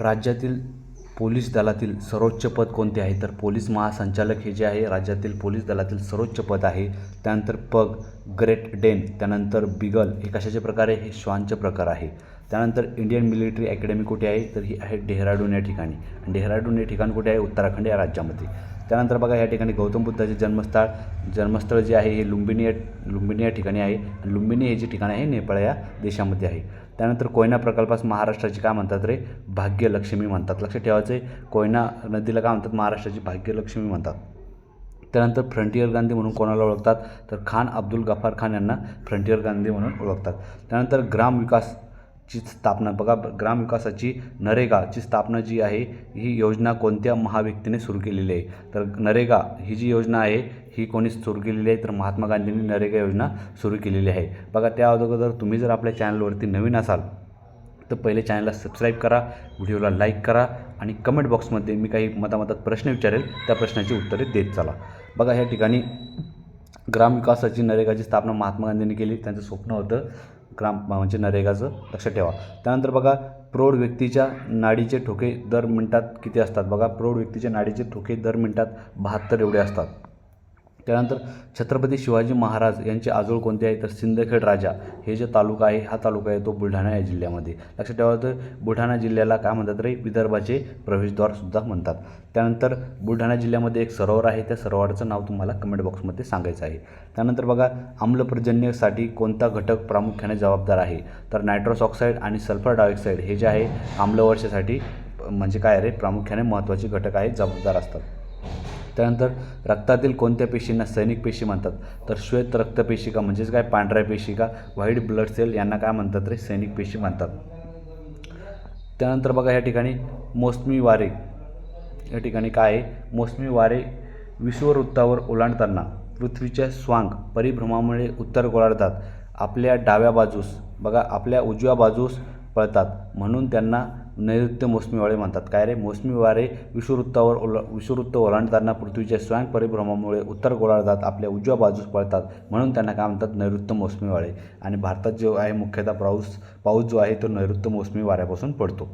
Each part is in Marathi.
राज्यातील पोलीस दलातील सर्वोच्च पद कोणते आहे? तर पोलीस महासंचालक हे जे आहे राज्यातील पोलीस दलातील सर्वोच्च पद आहे. त्यानंतर पग ग्रेट डेन त्यानंतर बिगल हे कशाचे प्रकार आहे? हे श्वानचे प्रकार आहे. त्यानंतर इंडियन मिलिटरी अकॅडमी कुठे आहे? तर ही आहे डेहराडून या ठिकाणी. डेहराडून हे ठिकाण कुठे आहे? उत्तराखंड या राज्यामध्ये. त्यानंतर बघा या ठिकाणी गौतम बुद्धाचे जन्मस्थळ जन्मस्थळ जे आहे हे लुंबिनी या लुंबिनी या ठिकाणी आहे. लुंबिनी हे जे ठिकाण आहे नेपाळ या देशामध्ये आहे. त्यानंतर कोयना प्रकल्पास महाराष्ट्राची काय म्हणतात रे? भाग्यलक्ष्मी म्हणतात. लक्षात ठेवायचं आहे कोयना नदीला काय म्हणतात? महाराष्ट्राची भाग्यलक्ष्मी म्हणतात. त्यानंतर फ्रंटियर गांधी म्हणून कोणाला ओळखतात? तर खान अब्दुल गफार खान यांना फ्रंटियर गांधी म्हणून ओळखतात. त्यानंतर ग्राम ची स्थापना बघा ग्रामविकासाची नरेगाची स्थापना जी आहे ही योजना कोणत्या महाव्यक्तीने सुरू केलेली आहे? तर नरेगा ही जी योजना आहे ही कोणी सुरू केलेली आहे तर महात्मा गांधींनी नरेगा योजना सुरू केलेली आहे. बघा त्या अगोदर तुम्ही जर आपल्या चॅनलवरती नवीन असाल तर पहिले चॅनलला सबस्क्राईब करा व्हिडिओला लाईक करा आणि कमेंट बॉक्समध्ये मी काही मतामतात प्रश्न विचारेल त्या प्रश्नाची उत्तरे देत चला. बघा ह्या ठिकाणी ग्रामविकासाची नरेगाची स्थापना महात्मा गांधींनी केली त्यांचं स्वप्न होतं ग्राम म्हणजे नरेगाचं लक्षात ठेवा. त्यानंतर बघा प्रौढ व्यक्तीच्या नाडीचे ठोके दर मिनटात किती असतात? बघा प्रौढ व्यक्तीच्या नाडीचे ठोके दर मिनटात बहात्तर एवढे असतात. त्यानंतर छत्रपती शिवाजी महाराज यांचे आजोळ कोणते आहे? तर सिंदखेड राजा. हे जे तालुका आहे हा तालुका आहे तो बुलढाणा या जिल्ह्यामध्ये. लक्षात ठेवा तर बुलढाणा जिल्ह्याला काय म्हणतात रे? विदर्भाचे प्रवेशद्वारसुद्धा म्हणतात. त्यानंतर बुलढाणा जिल्ह्यामध्ये एक सरोवर आहे. त्या सरोवराचं नाव तुम्हाला कमेंट बॉक्समध्ये सांगायचं आहे. त्यानंतर बघा आम्लपर्जन्यसाठी कोणता घटक प्रामुख्याने जबाबदार आहे? तर नायट्रोस ऑक्साईड आणि सल्फर डायऑक्साईड हे जे आहे आम्लवर्षासाठी म्हणजे काय रे? प्रामुख्याने महत्त्वाचे घटक आहेत जबाबदार असतात. त्यानंतर रक्तातील कोणत्या पेशींना सैनिक पेशी म्हणतात? तर श्वेत रक्तपेशिका म्हणजेच काय? पांढऱ्या पेशिका व्हाईट ब्लड सेल यांना काय म्हणतात रे? सैनिक पेशी म्हणतात. त्यानंतर बघा या ठिकाणी मोसमी वारे या ठिकाणी काय आहे? मोसमी वारे विश्ववृत्तावर ओलांडताना पृथ्वीच्या स्वांग परिभ्रमामुळे उत्तर गोलार्धात आपल्या डाव्या बाजूस बघा आपल्या उजव्या बाजूस पळतात. म्हणून त्यांना नैऋत्य मोसमी वारे म्हणतात. काय रे? मोसमी वारे विषुवृत्तावर ओला विषुवृत्त ओलांडताना पृथ्वीच्या स्वयं परिभ्रमामुळे उत्तर गोलार्धात आपल्या उजव्या बाजूस पळतात. म्हणून त्यांना काय म्हणतात? नैऋत्य मोसमी वारे. आणि भारतात जो आहे मुख्यतः पाऊस पाऊस जो आहे तो नैऋत्य मोसमी वाऱ्यापासून पडतो.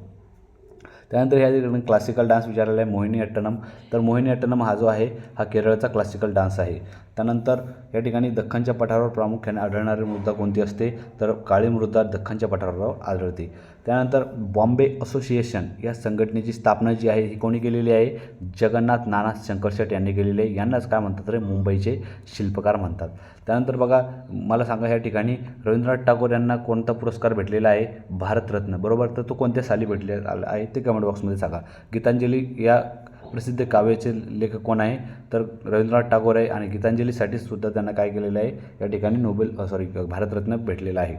त्यानंतर ह्या ठिकाणी क्लासिकल डान्स विचारलेला आहे मोहिनी अट्टनम तर मोहिनी अट्टनम हा जो आहे हा केरळचा क्लासिकल डान्स आहे. त्यानंतर या ठिकाणी दख्खनच्या पठारावर प्रामुख्याने आढळणारी मृदा कोणती असते? तर काळी मृदा दख्खनच्या पठारावर आढळते. त्यानंतर बॉम्बे असोसिएशन या संघटनेची स्थापना जी आहे ही कोणी केलेली आहे? जगन्नाथ नाना शंकरशेट यांनी केलेली आहे. यांनाच काय म्हणतात रे? मुंबईचे शिल्पकार म्हणतात. त्यानंतर बघा मला सांगा या ठिकाणी रवींद्रनाथ टागोर यांना कोणता पुरस्कार भेटलेला आहे? भारतरत्न. बरोबर? तर तो कोणत्या साली भेटले आहे? ते कमेंट बॉक्समध्ये सांगा. गीतांजली या प्रसिद्ध काव्याचे लेखक कोण आहे? तर रवींद्रनाथ टागोर आहे आणि गीतांजलीसाठी सुद्धा त्यांना काय केलेलं आहे? या ठिकाणी नोबेल सॉरी भारतरत्न भेटलेला आहे.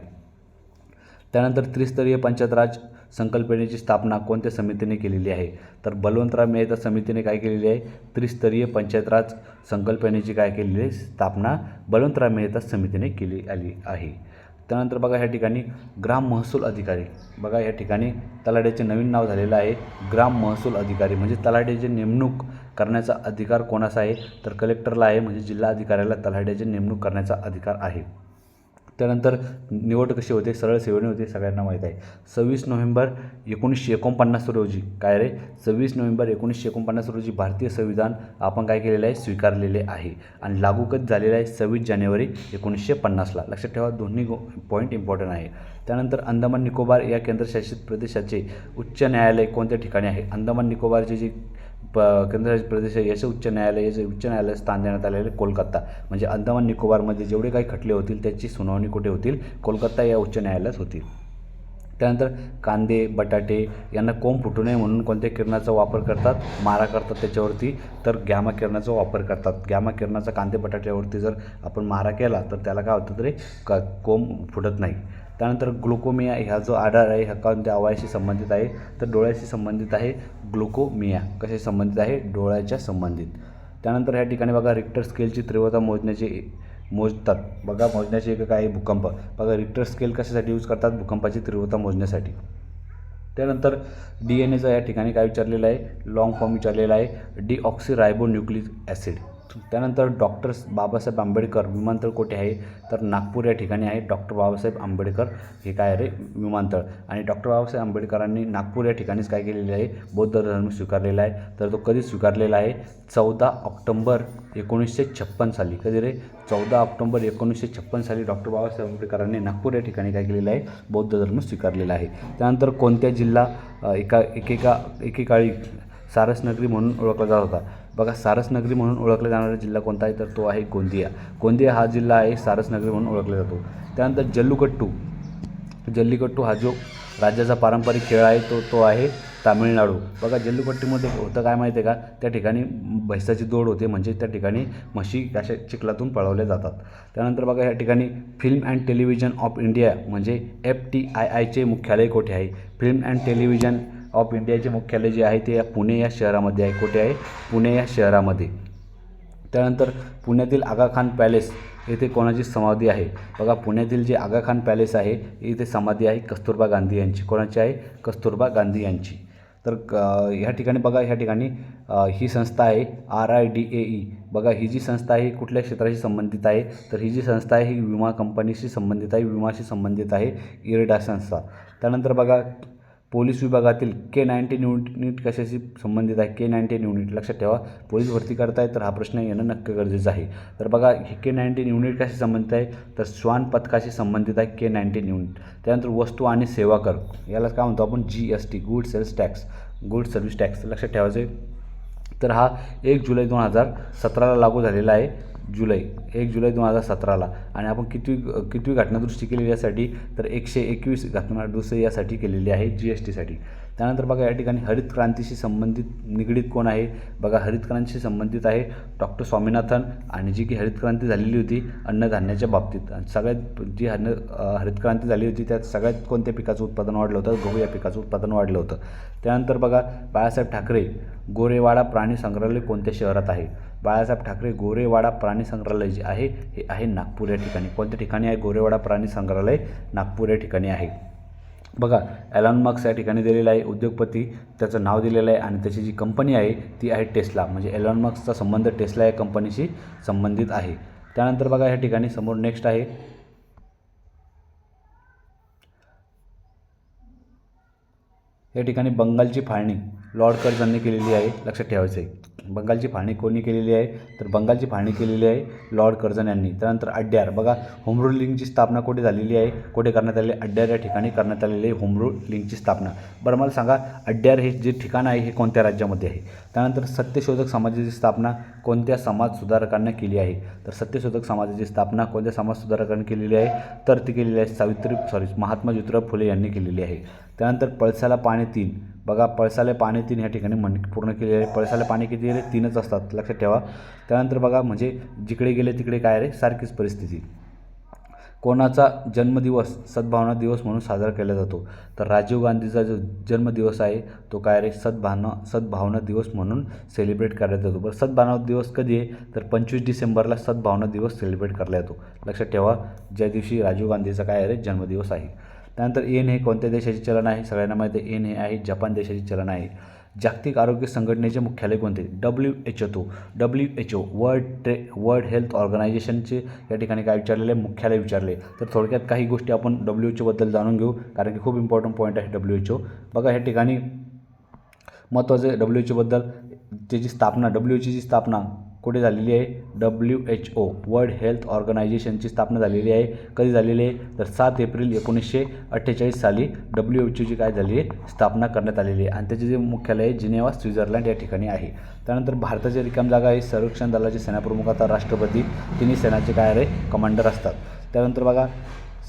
त्यानंतर त्रिस्तरीय पंचायतराज संकल्पनेची स्थापना कोणत्या समितीने केलेली आहे? तर बलवंतराव मेहता समितीने काय केलेली आहे? त्रिस्तरीय पंचायतराज संकल्पनेची काय केलेली आहे? स्थापना बलवंतराव मेहता समितीने केली आली आहे. त्यानंतर बघा ह्या ठिकाणी ग्राम महसूल अधिकारी. बघा या ठिकाणी तलाट्याचे नवीन नाव झालेलं आहे. ग्राम महसूल अधिकारी. म्हणजे तलाट्याची नेमणूक करण्याचा अधिकार कोणाचा आहे? तर कलेक्टरला आहे. म्हणजे जिल्हा अधिकाऱ्याला तलाट्याची नेमणूक करण्याचा अधिकार आहे. त्यानंतर निवड कशी होते? सरळ सेवेने होते सगळ्यांना माहीत आहे. सव्वीस नोव्हेंबर एकोणीसशे एकोणपन्नास रोजी काय रे? सव्वीस नोव्हेंबर एकोणीसशे एकोणपन्नास रोजी भारतीय संविधान आपण काय केलेलं आहे? स्वीकारलेले आहे. आणि लागू कधी झालेलं आहे? सव्वीस जानेवारी एकोणीसशे पन्नासला. लक्षात ठेवा दोन्ही गो पॉईंट इम्पॉर्टंट आहे. त्यानंतर अंदमान निकोबार या केंद्रशासित प्रदेशाचे उच्च न्यायालय कोणत्या ठिकाणी आहे? अंदमान निकोबारचे जे प केंद्रशासित प्रदेश आहे याचे उच्च न्यायालय याचे उच्च न्यायालय स्थान देण्यात आलेले कोलकाता. म्हणजे अंदमान निकोबारमध्ये जेवढे काही खटले होतील त्याची सुनावणी कुठे होतील? कोलकाता या उच्च न्यायालयात होतील. त्यानंतर कांदे बटाटे यांना कोंब फुटू नये म्हणून कोणत्या किरणाचा वापर करतात? मारा करतात त्याच्यावरती. तर गॅमा किरणाचा वापर करतात. गॅमा किरणाचा कांदे बटाट्यावरती जर आपण मारा केला तर त्याला काय होतं तरी क कोंब फुटत नाही. त्यानंतर ग्लुकोमिया ह्या जो आधार आहे ह्या कोणत्या अवयाशी संबंधित आहे? तर डोळ्याशी संबंधित आहे ग्लुकोमिया. कशाशी संबंधित आहे? डोळ्याच्या संबंधित. त्यानंतर ह्या ठिकाणी बघा रिक्टर स्केलची तीव्रता मोजण्याची मोजतात. बघा मोजण्याचे एक काय आहे? भूकंप. बघा रिक्टर स्केल कशासाठी यूज करतात? भूकंपाची तीव्रता मोजण्यासाठी. त्यानंतर डी एन एचा या ठिकाणी काय विचारलेलं आहे? लॉंग फॉर्म विचारलेला आहे. D oxy ribo nucleic acid त्यानंतर डॉक्टर बाबासाहेब आंबेडकर विमानतळ कुठे आहे? तर नागपूर या ठिकाणी आहे. डॉक्टर बाबासाहेब आंबेडकर हे काय आहे रे? विमानतळ. आणि डॉक्टर बाबासाहेब आंबेडकरांनी नागपूर या ठिकाणीच काय केलेलं आहे? बौद्ध धर्म स्वीकारलेला आहे. तर तो कधी स्वीकारलेला आहे? चौदा ऑक्टोंबर एकोणीसशे छप्पन साली. कधी रे? चौदा ऑक्टोंबर एकोणीसशे छप्पन साली डॉक्टर बाबासाहेब आंबेडकरांनी नागपूर या ठिकाणी काय केलेलं आहे? बौद्ध धर्म स्वीकारलेला आहे. त्यानंतर कोणत्या जिल्हा एका एकेका एकेकाळी सारसनगरी म्हणून ओळखला जात होता? बघा सारसनगरी म्हणून ओळखला जाणारा जिल्हा कोणता आहे? तर तो आहे गोंदिया. गोंदिया हा जिल्हा आहे सारसनगरी म्हणून ओळखला जातो. त्यानंतर जल्लुकट्टू. जल्लीकट्टू हा जो राज्याचा पारंपरिक खेळ आहे तो तो आहे तामिळनाडू. बघा जल्लीकट्टूमध्ये होतं काय माहिती आहे का? त्या ठिकाणी भैसाची दौड होते म्हणजे त्या ठिकाणी म्हशी अशा चिखलातून पळवल्या जातात. त्यानंतर बघा या ठिकाणी film and television of India म्हणजे एफ टी आय आयचे मुख्यालय कोठे आहे? फिल्म अँड टेलिव्हिजन ऑफ इंडियाचे मुख्यालय जे आहे ते पुणे या शहरामध्ये आहे. कुठे आहे? पुणे या शहरामध्ये. त्यानंतर पुण्यातील आगाखान पॅलेस येथे कोणाची समाधी आहे? बघा पुण्यातील जे आगाखान पॅलेस आहे इथे समाधी आहे कस्तुरबा गांधी यांची. कोणाची आहे? कस्तुरबा गांधी यांची. तर क ह्या ठिकाणी बघा ह्या ठिकाणी ही संस्था आहे R I D A E. बघा ही जी संस्था आहे ही कुठल्या क्षेत्राशी संबंधित आहे? तर ही जी संस्था आहे ही विमा कंपनीशी संबंधित आहे विमाशी संबंधित आहे इरेडा संस्था. त्यानंतर बघा पोलीस विभागातील के नाईन्टीन युनिट कशाशी संबंधित आहे? के नाईन्टीन युनिट लक्षात ठेवा पोलीस भरती करताय तर हा प्रश्न येणं नक्की गरजेचं आहे. तर बघा हे के नाईन्टीन युनिट कशी संबंधित आहे? तर श्वान पथकाशी संबंधित आहे के नाईन्टीन युनिट त्यानंतर वस्तू आणि सेवा कर. याला काय म्हणतो आपण? G S T good sales tax good service tax लक्षात ठेवायचं आहे तर हा एक जुलै दोन हजार सतराला लागू झालेला आहे. जुलै एक जुलै दोन हजार सतराला. आणि आपण किती किती घटनादुरुस्ती केलेली यासाठी तर एकशे एकवीस घटनादुरुस्ती यासाठी केलेली आहे जी एस टीसाठी. त्यानंतर बघा या ठिकाणी हरित क्रांतीशी संबंधित निगडीत कोण आहे? बघा हरित क्रांतीशी संबंधित आहे डॉक्टर स्वामीनाथन आणि जी की हरित क्रांती झालेली होती अन्नधान्याच्या बाबतीत. आणि सगळ्यात जी अन्न हरित क्रांती झाली होती त्यात सगळ्यात कोणत्या पिकाचं उत्पादन वाढलं होतं? गहू या पिकाचं उत्पादन वाढलं होतं. त्यानंतर बघा बाळासाहेब ठाकरे गोरेवाडा प्राणी संग्रहालय कोणत्या शहरात आहे? बाळासाहेब ठाकरे गोरेवाडा प्राणी संग्रहालय जे आहे हे आहे नागपूर या ठिकाणी. कोणत्या ठिकाणी आहे? गोरेवाडा प्राणी संग्रहालय नागपूर या ठिकाणी आहे. बघा एलॉन मार्क्स या ठिकाणी दिलेला आहे उद्योगपती त्याचं नाव दिलेलं आहे आणि त्याची जी कंपनी आहे ती आहे टेस्ला म्हणजे एलॉनमार्क्सचा संबंध टेस्ला या कंपनीशी संबंधित आहे. त्यानंतर बघा या ठिकाणी समोर नेक्स्ट आहे. या ठिकाणी बंगालची फाळणी लॉर्ड कर्जनने केलेली आहे लक्षात ठेवायचं आहे. बंगालची फाळणी कोणी केलेली आहे? तर बंगालची फाळणी केलेली आहे लॉर्ड कर्जन यांनी. त्यानंतर अड्ड्यार. बघा होमरूल लिंकची स्थापना कुठे झालेली आहे? कुठे करण्यात आलेली अड्ड्यार या ठिकाणी करण्यात आलेली आहे होमरूल लिंकची स्थापना. बरं मला सांगा अड्ड्यार हे जे ठिकाण आहे हे कोणत्या राज्यामध्ये आहे? त्यानंतर सत्यशोधक समाजाची स्थापना कोणत्या समाज सुधारकांना केली आहे? तर सत्यशोधक समाजाची स्थापना कोणत्या समाज सुधारकांनी केलेली आहे? तर ती केलेली आहे सावित्री सॉरी महात्मा ज्योतिराव फुले यांनी केलेली आहे. त्यानंतर पळसाला पाणी तीन. बघा पळसाला पाणी तीन ह्या ठिकाणी म्हण पूर्ण केलेले आहे. पळसाला पाणी किती आहे? तीनच असतात. लक्षात ठेवा. त्यानंतर बघा म्हणजे जिकडे गेले तिकडे काय रे? सारखीच परिस्थिती. कोणाचा जन्मदिवस सद्भावना दिवस म्हणून साजरा केला जातो. तर राजीव गांधीचा जो जन्मदिवस आहे तो काय रे? सद्भावना सद्भावना दिवस म्हणून सेलिब्रेट करण्यात येतो. बरं सद्भावना दिवस कधी आहे? तर पंचवीस डिसेंबरला सद्भावना दिवस सेलिब्रेट करला येतो. लक्षात ठेवा ज्या दिवशी राजीव गांधीचा काय रे? जन्मदिवस आहे. त्यानंतर एन हे कोणत्या देशाचे चलन आहे? सगळ्यांना माहिती आहे एन हे आहे जपान देशाचे चलन आहे. जागतिक आरोग्य संघटनेचे मुख्यालय कोणते? W H O W H O world tray world health ऑर्गनायझेशनचे या ठिकाणी काय विचारलेले? मुख्यालय विचारले. तर थोडक्यात काही गोष्टी आपण डब्ल्यू एच ओबद्दल जाणून घेऊ कारण की खूप इम्पॉर्टंट पॉईंट आहे डब्ल्यू एच ओ बघा या ठिकाणी महत्त्वाचं आहे डब्ल्यू एच ओबद्दल त्याची स्थापना डब्ल्यू एचची स्थापना कुठे झालेली आहे? W H O world health ऑर्गनायझेशनची स्थापना झालेली आहे. कधी झालेली आहे? तर सात एप्रिल एकोणीसशे अठ्ठेचाळीस साली डब्ल्यू एच ओची काय झाली आहे? स्थापना करण्यात आलेली आहे. आणि त्याचे जे मुख्यालय आहे जिनेवा स्वित्झर्लंड या ठिकाणी आहे. त्यानंतर भारताची रिकाम जागा आहे संरक्षण दलाचे सेनाप्रमुख आता राष्ट्रपती तिन्ही सेनाचे काय आहे कमांडर असतात. त्यानंतर बघा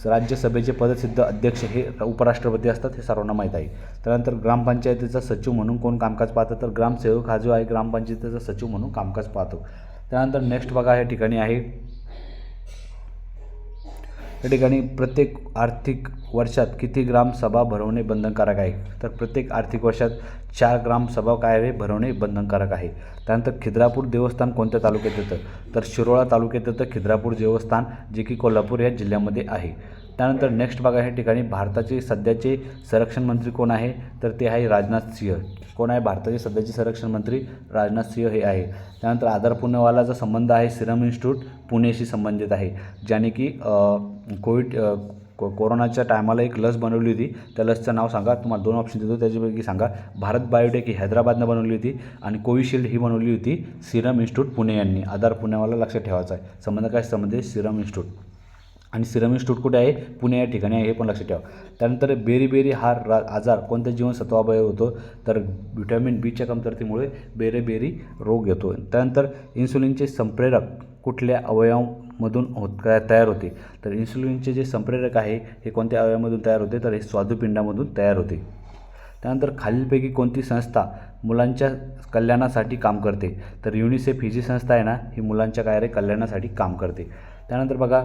राज्यसभेचे पदसिद्ध अध्यक्ष हे उपराष्ट्रपती असतात हे सर्वांना माहीत आहे. त्यानंतर ग्रामपंचायतीचा सचिव म्हणून कोण कामकाज पाहतं? तर ग्रामसेवक हा जो आहे ग्रामपंचायतीचा सचिव म्हणून कामकाज पाहतो. त्यानंतर नेक्स्ट बघा या ठिकाणी आहे. या ठिकाणी प्रत्येक आर्थिक वर्षात किती ग्राम सभा भरवणे बंधनकारक आहे? तर प्रत्येक आर्थिक वर्षात चार ग्राम सभा काय आहे भरवणे बंधनकारक आहे. त्यानंतर खिद्रापूर देवस्थान कोणत्या तालुक्यात येतं? तर शिरोळा तालुक्यात येतं खिद्रापूर देवस्थान जे की कोल्हापूर या जिल्ह्यामध्ये आहे. त्यानंतर नेक्स्ट बघा या ठिकाणी भारताचे सध्याचे संरक्षण मंत्री कोण आहे? तर ते आहे राजनाथ सिंह. कोण आहे भारताचे सध्याचे संरक्षण मंत्री? राजनाथ सिंह हे आहे. त्यानंतर आधार पुणेवालाचा संबंध आहे सिरम इन्स्टिट्यूट पुणेशी संबंधित आहे. ज्याने की कोविड को कोरोनाच्या टायमाला एक लस बनवली होती. त्या लसचं नाव सांगा. तुम्हाला दोन ऑप्शन देतो. त्याच्यापैकी सांगा. भारत बायोटेक ही हैदराबादनं बनवली होती आणि कोविशिल्ड ही बनवली होती सिरम इन्स्टिट्यूट पुणे यांनी. आधार पुण्यावाला लक्षात ठेवायचा आहे. संबंध काय? संबंध सिरम इन्स्टिट्यूट. आणि सिरम इन्स्टिट्यूट कुठे आहे पुणे या ठिकाणी आहे हे पण लक्षात ठेवा. त्यानंतर बेरी बेरी हा रा आजार कोणत्या जीवनसत्वाबाहेर होतो तर व्हिटॅमिन बीच्या कमतरतेमुळे बेरेबेरी रोग येतो. त्यानंतर इन्सुलिनचे संप्रेरक कुठल्या अवयवामधून होत काय तयार होते? तर इन्सुलिनचे जे संप्रेरक आहे हे कोणत्या अवयवामधून तयार होते? तर हे स्वादुपिंडामधून तयार होते. त्यानंतर खालीलपैकी कोणती संस्था मुलांच्या कल्याणासाठी काम करते? तर युनिसेफ ही जी संस्था आहे ना ही मुलांच्या काय रे कल्याणासाठी काम करते. त्यानंतर बघा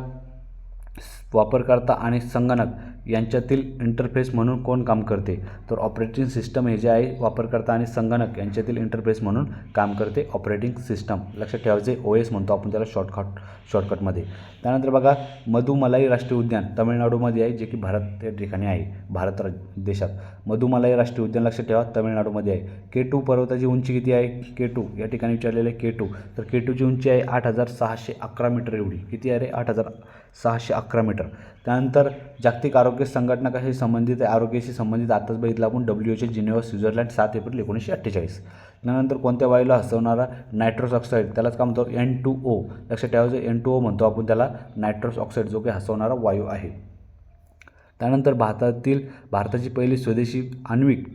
वापरकर्ता आणि संगणक यांच्यातील इंटरफेस म्हणून कोण काम करते? तर ऑपरेटिंग सिस्टम हे जे आहे वापरकर्ता आणि संगणक यांच्यातील इंटरफेस म्हणून काम करते ऑपरेटिंग सिस्टम लक्षात ठेवायचे ओ एस म्हणतो आपण त्याला शॉर्टकट शॉर्टकटमध्ये त्यानंतर बघा मधुमलाई राष्ट्रीय उद्यान तामिळनाडूमध्ये आहे जे की भारत या ठिकाणी आहे भारत राज देशात. मधुमलाई राष्ट्रीय उद्यान लक्षात ठेवा तामिळनाडूमध्ये आहे. के टू पर्वताची उंची किती आहे? के टू या ठिकाणी विचारलेलं आहे के टू तर के टूची उंची आहे आठ हजार सहाशे अकरा मीटर एवढी. किती आहे रे? आठ हजार सहाशे अकरा मीटर. त्यानंतर जागतिक आरोग्य संघटना कशी संबंधित आहे आरोग्याशी संबंधित आताच बघितलं आपण डब्ल्यू एच जिनेवा स्वित्झर्लंड सात एप्रिल एकोणीसशे अठ्ठेचाळीस. त्यानंतर कोणत्या वायूला हसवणारा नायट्रोस ऑक्साईड? त्यालाच काय म्हणतो? एन टू ओ लक्षात ठेवायचं एन टू ओ म्हणतो आपण त्याला नायट्रोस ऑक्साईड जो काही हसवणारा वायू आहे. त्यानंतर भारतातील भारताची पहिली स्वदेशी आण्विक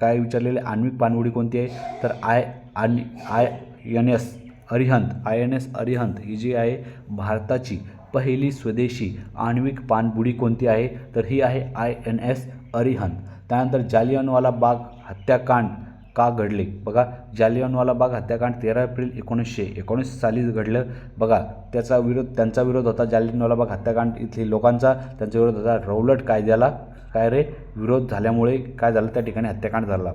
काय विचारलेले? आण्विक पाणबुडी कोणती आहे? तर आय आणि I N S Arihant I N S Arihant ही जी आहे भारताची पहिली स्वदेशी आण्विक पाणबुडी कोणती आहे? तर ही आहे आय एन एस अरिहंत. त्यानंतर जालियनवाला बाग हत्याकांड का घडले? बघा जालियनवाला बाग हत्याकांड तेरा एप्रिल एकोणीसशे एकोणीस साली घडलं. बघा त्याचा विरोध त्यांचा विरोध होता जालियनवाला बाग हत्याकांड इथली लोकांचा. त्यांचा विरोध होता रौलट कायद्याला. काय रे? विरोध झाल्यामुळे काय झालं? त्या ठिकाणी हत्याकांड झाला.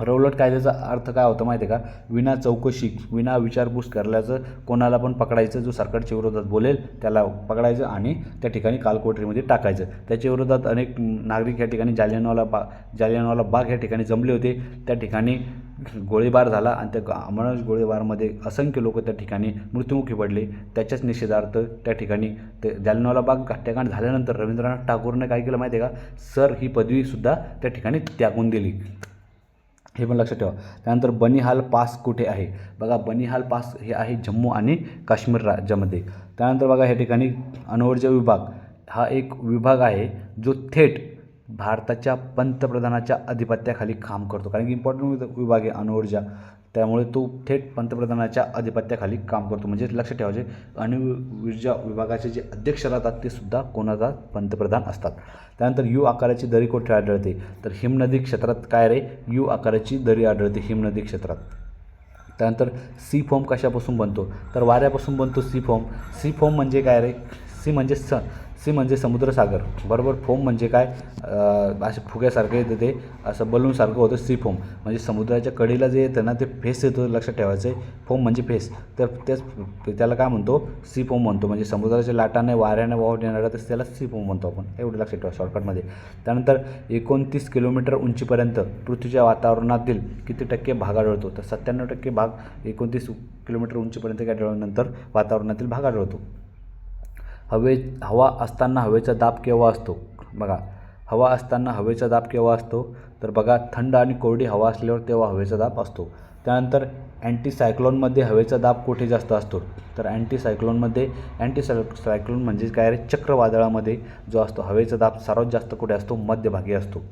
रौलट कायद्याचा अर्थ काय होता माहिती आहे का? विना चौकशी विना विचारपूस करल्याचं कोणाला पण पकडायचं जो सरकारच्या विरोधात बोलेल त्याला पकडायचं आणि त्या ठिकाणी कालकोठरीमध्ये टाकायचं. त्याच्या विरोधात अनेक नागरिक या ठिकाणी जालियनवाला बा जालियनवाला बाग या ठिकाणी जमले होते. त्या ठिकाणी गोळीबार झाला आणि त्या अमरनाथ गोळीबारमध्ये असंख्य लोक त्या ठिकाणी मृत्युमुखी पडले. त्याच्याच निषेधार्थ त्या ठिकाणी ते जालियनवाला बाग हत्याकांड झाल्यानंतर रवींद्रनाथ ठाकूरने काय केलं माहिती आहे का? सर ही पदवीसुद्धा त्या ठिकाणी त्यागून दिली. हे पण लक्षात ठेवा. त्यानंतर बनिहाल पास कुठे आहे? बघा बनिहाल पास हे आहे जम्मू आणि काश्मीर राज्यामध्ये. त्यानंतर बघा या ठिकाणी अणुऊर्जा विभाग हा एक विभाग आहे जो थेट भारताच्या पंतप्रधानाच्या अधिपत्याखाली काम करतो. कारण की इम्पॉर्टंट विभाग आहे अणुऊर्जा त्यामुळे तो थेट पंतप्रधानाच्या अधिपत्याखाली काम करतो. म्हणजे लक्ष ठेवायचे अणुऊर्जा विभागाचे जे अध्यक्ष राहतात ते सुद्धा कोणाचा? पंतप्रधान असतात. त्यानंतर यू आकाराची दरी कोठे आढळते? तर हिमनदी क्षेत्रात काय रे? यू आकाराची दरी आढळते हिमनदी क्षेत्रात. त्यानंतर सी फोम कशापासून बनतो? तर वाऱ्यापासून बनतो सी फोम. सी फोम म्हणजे काय रे? सी म्हणजे सन. सी म्हणजे समुद्रसागर. बरोबर? फोम म्हणजे काय? असे फुग्यासारखं येतं ते. असं बलूनसारखं होतं सी फोम. म्हणजे समुद्राच्या कडीला जे येतं ना ते फेस येतं लक्षात ठेवायचं. आहे फोम म्हणजे फेस. तर तेच त्याला काय म्हणतो? सी फोम म्हणतो. म्हणजे समुद्राच्या लाटाने वाऱ्याने वाहून येणारा तर त्याला सी फोम म्हणतो आपण. एवढं लक्षात ठेवा शॉर्टकटमध्ये त्यानंतर एकोणतीस किलोमीटर उंचीपर्यंत पृथ्वीच्या वातावरणातील किती टक्के भाग आढळतो? तर सत्त्याण्णव टक्के भाग एकोणतीस किलोमीटर उंचीपर्यंत काय आढळल्यानंतर वातावरणातील भाग आढळतो. हवे हवा असताना हवेचा दाब केव्हा असतो? बघा हवा असताना हवेचा दाब केव्हा असतो? तर बघा थंड आणि कोरडी हवा असल्यावर तेव्हा हवेचा दाब असतो. त्यानंतर अँटीसायक्लोनमध्ये हवेचा दाब कुठे जास्त असतो? तर अँटीसायक्लोनमध्ये अँटीसाय सायक्लोन म्हणजे काय रे? चक्रवादळामध्ये जो असतो हवेचा दाब सर्वात जास्त कुठे असतो? मध्यभागी असतो.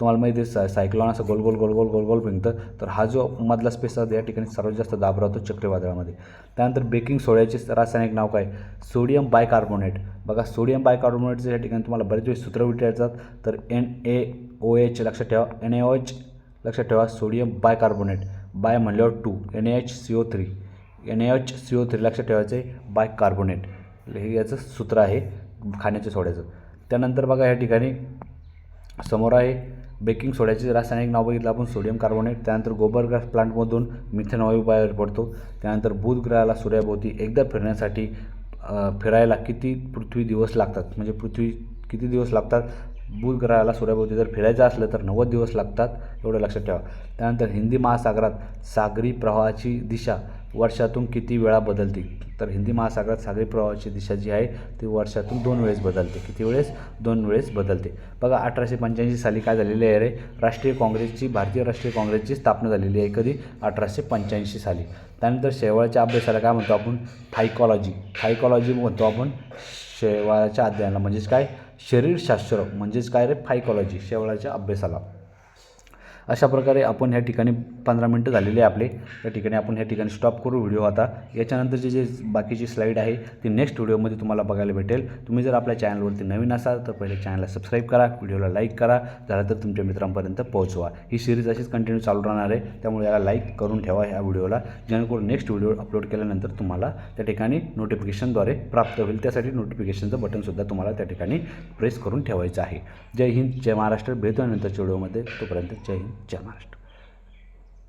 तुम्हाला माहिती आहे सायक्लॉन असं गोल गोल गोल गोल गोल गोल फिरतं तर हा जो मधला स्पेस असतो या ठिकाणी सर्वात जास्त दाब राहतो चक्रीवादळामध्ये. त्यानंतर बेकिंग सोड्याचे रासायनिक नाव काय? सोडियम बायकार्बोनेट बघा सोडियम बायकार्बोनेटचे या ठिकाणी तुम्हाला बरेच वेळेस सूत्र विचारतात. तर एन ए ओ एच लक्षात ठेवा. एन ए ओ एच लक्षात ठेवा. सोडियम बायकार्बोनेट बाय म्हणल्यावर two N A H C O three N A H C O three लक्षात ठेवायचं आहे बायकार्बोनेट हे याचं सूत्र आहे खाण्याच्या सोड्याचं. त्यानंतर बघा या ठिकाणी समोर आहे बेकिंग सोड्याचे रासायनिक नाव बघितलं आपण सोडियम कार्बोनेट त्यानंतर गोबर गॅस प्लांटमधून मिथेन वायू बाहेर पडतो. त्यानंतर बुध ग्रहाला सूर्याभोवती एकदा फिरण्यासाठी फिरायला किती पृथ्वी दिवस लागतात? म्हणजे पृथ्वी किती दिवस लागतात? बुध ग्रहाला सूर्याभोवती जर फिरायचं असलं तर नव्वद दिवस लागतात एवढं लक्षात ठेवा. त्यानंतर हिंदी महासागरात सागरी प्रवाहाची दिशा वर्षातून किती वेळा बदलते तर हिंदी महासागरात सागरी प्रवाहाची दिशा जी आहे ती वर्षातून दोन वेळेस बदलते. किती वेळेस? दोन वेळेस बदलते. बघा अठराशे पंच्याऐंशी साली काय झालेली आहे रे? राष्ट्रीय काँग्रेसची भारतीय राष्ट्रीय काँग्रेसची स्थापना झालेली आहे कधी? अठराशे पंच्याऐंशी साली. त्यानंतर शेवाळच्या अभ्यासाला काय म्हणतो आपण? फायकॉलॉजी फायकॉलॉजी म्हणतो आपण शेवाळाच्या अध्ययनाला. म्हणजेच काय? शरीरशास्त्र. म्हणजेच काय रे? फायकॉलॉजी शेवाळाच्या अभ्यासाला. अशा प्रकारे आपण ह्या ठिकाणी पंधरा मिनटं झालेले आहे आपले. त्या ठिकाणी आपण ह्या ठिकाणी स्टॉप करू व्हिडिओ आता. याच्यानंतरची जे बाकीची स्लाईड आहे ती नेक्स्ट व्हिडिओमध्ये तुम्हाला बघायला भेटेल. तुम्ही जर आपल्या चॅनलवरती नवीन असाल तर पहिले चॅनलला सबस्क्राईब करा व्हिडिओला लाईक करा. झालं तर तुमच्या मित्रांपर्यंत पोहोचवा. ही सिरीज अशीच कंटिन्यू चालू राहणार आहे. त्यामुळे याला लाईक करून ठेवा ह्या व्हिडिओला जेणेकरून नेक्स्ट व्हिडिओ अपलोड केल्यानंतर तुम्हाला त्या ठिकाणी नोटिफिकेशनद्वारे प्राप्त होईल. त्यासाठी नोटिफिकेशनचं बटनसुद्धा तुम्हाला त्या ठिकाणी प्रेस करून ठेवायचं आहे. जय हिंद जय महाराष्ट्र. भेटूया नंतरच्या व्हिडिओमध्ये तोपर्यंत जय हिंद. जय महाराष्ट्र.